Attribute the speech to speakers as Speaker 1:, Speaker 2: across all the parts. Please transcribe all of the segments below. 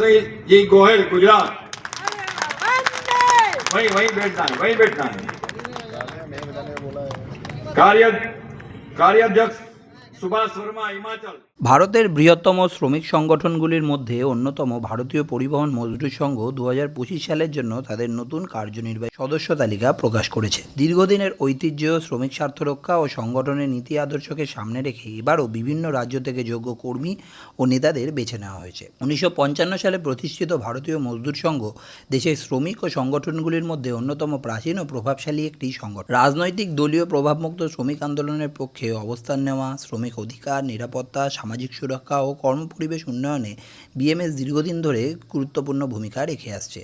Speaker 1: जी गोयल गुजरात। वही वही बैठना है वही बैठना है। कार्य कार्याध्यक्ष
Speaker 2: ভারতের বৃহত্তম শ্রমিক সংগঠনগুলির মধ্যে অন্যতম ভারতীয় পরিবহন মজদুর সংঘ দু সালের জন্য তাদের নতুন কার্যনির্বাহী সদস্য তালিকা প্রকাশ করেছে। দীর্ঘদিনের ঐতিহ্য, শ্রমিক স্বার্থ রক্ষা ও সংগঠনের নীতি আদর্শকে সামনে রেখে এবারও বিভিন্ন রাজ্য থেকে যোগ্য কর্মী ও নেতাদের বেছে নেওয়া হয়েছে। উনিশশো পঞ্চান্ন সালে প্রতিষ্ঠিত ভারতীয় মজদুর সংঘ দেশের শ্রমিক ও সংগঠনগুলির মধ্যে অন্যতম প্রাচীন ও প্রভাবশালী একটি সংগঠন। রাজনৈতিক দলীয় প্রভাবমুক্ত শ্রমিক আন্দোলনের পক্ষে অবস্থান নেওয়া শ্রমিক অধিকার, নিরাপত্তা, সামাজিক সুরক্ষা ও কর্মপরিবেশ উন্নয়নে বিএমএস দীর্ঘদিন ধরে গুরুত্বপূর্ণ ভূমিকা রেখে আসছে।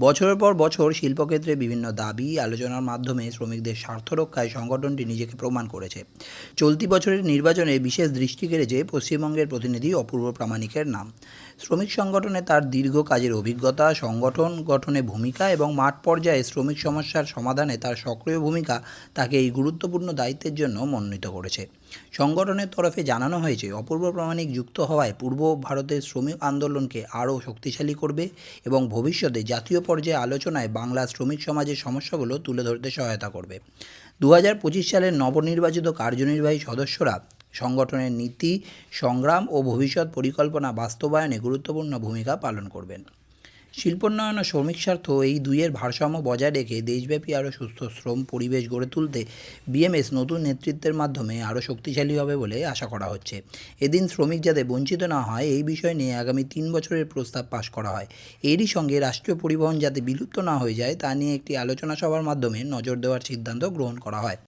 Speaker 2: বছরের পর বছর শিল্পক্ষেত্রে বিভিন্ন দাবি, আলোচনার মাধ্যমে শ্রমিকদের স্বার্থ রক্ষায় সংগঠনটি নিজেকে প্রমাণ করেছে। চলতি বছরের নির্বাচনে বিশেষ দৃষ্টি কেড়েছে পশ্চিমবঙ্গের প্রতিনিধি অপূর্ব প্রামাণিকের নাম। শ্রমিক সংগঠনে তার দীর্ঘ কাজের অভিজ্ঞতা, সংগঠন গঠনে ভূমিকা এবং মাঠ পর্যায়ে শ্রমিক সমস্যার সমাধানে তার সক্রিয় ভূমিকা তাকে এই গুরুত্বপূর্ণ দায়িত্বের জন্য মনোনীত করেছে। সংগঠনের তরফে জানানো হয়েছে, অপূর্ব প্রামাণিক যুক্ত হওয়ায় পূর্ব ভারতের শ্রমিক আন্দোলনকে আরও শক্তিশালী করবে এবং ভবিষ্যতে জাতীয় পর্যায়ে আলোচনায় বাংলা শ্রমিক সমাজের সমস্যাগুলো তুলে ধরতে সহায়তা করবে। দু হাজার পঁচিশ সালের নবনির্বাচিত কার্যনির্বাহী সদস্যরা সংগঠনের নীতি, সংগ্রাম ও ভবিষ্যৎ পরিকল্পনা বাস্তবায়নে গুরুত্বপূর্ণ ভূমিকা পালন করবেন। শিল্পোন্নয়ন ও শ্রমিক স্বার্থ এই দুইয়ের ভারসাম্য বজায় রেখে দেশব্যাপী আরও সুস্থ শ্রম পরিবেশ গড়ে তুলতে বিএমএস নতুন নেতৃত্বের মাধ্যমে আরও শক্তিশালী হবে বলে আশা করা হচ্ছে। এদিন শ্রমিক যাতে বঞ্চিত না হয়, এই বিষয় নিয়ে আগামী তিন বছরের প্রস্তাব পাশ করা হয়। এরই সঙ্গে রাষ্ট্রীয় পরিবহন যাতে বিলুপ্ত না হয়ে যায়, তা নিয়ে একটি আলোচনা সভার মাধ্যমে নজর দেওয়ার সিদ্ধান্ত গ্রহণ করা হয়।